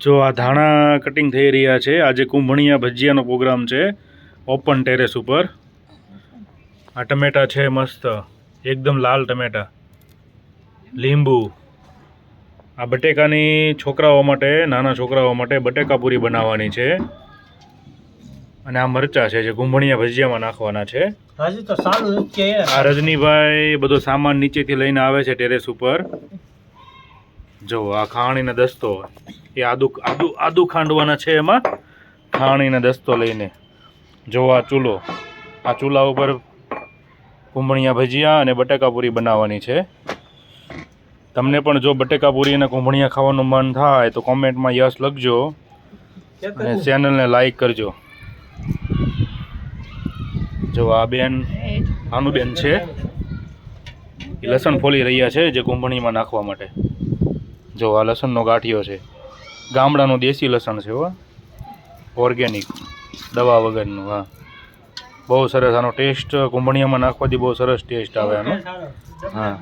જો આ ધાણા કટિંગ થઈ રહ્યા છે આજે કુંભણિયા ભજીયાનો પ્રોગ્રામ છે ઓપન ટેરેસ ઉપર. આ ટમેટા છે મસ્ત એકદમ લાલ ટમેટા. લીંબુ. આ બટેકાની છોકરાઓ માટે નાના છોકરાઓ માટે બટેકા પૂરી બનાવવાની છે. અને આ મરચા છે જે કુંભણિયા ભજીયામાં નાખવાના છે. હજી તો સારું છે આ રજનીભાઈ બધો સામાન નીચેથી લઈને આવે છે ટેરેસ ઉપર. જો આ ખાણીનો દસ્તો એ આદુ આદુ આદુ ખાંડવાના છે એમાં. ખાણીને દસ્તો લઈને જો આ ચૂલો. આ ચૂલા ઉપર કુંભણિયા ભજીયા અને બટેકાપૂરી બનાવવાની છે. તમને પણ જો બટેકાપૂરી અને કુંભણિયા ખાવાનું મન થાય તો કોમેન્ટમાં યસ લખજો. અને ચેનલને લાઈક કરજો. જો આ બેન આનું બેન છે. એ લસણ ફોલી રહ્યા છે જે કુંભણીમાં નાખવા માટે. જો આ લસણનો ગાંઠિયો છે. ગામડાનું દેશી લસણ છે હો. ઓર્ગેનિક દવા વગરનું, હા. બહુ સરસ આનો ટેસ્ટ કુંભણિયામાં નાખવાથી બહુ સરસ ટેસ્ટ આવે આનો. હા.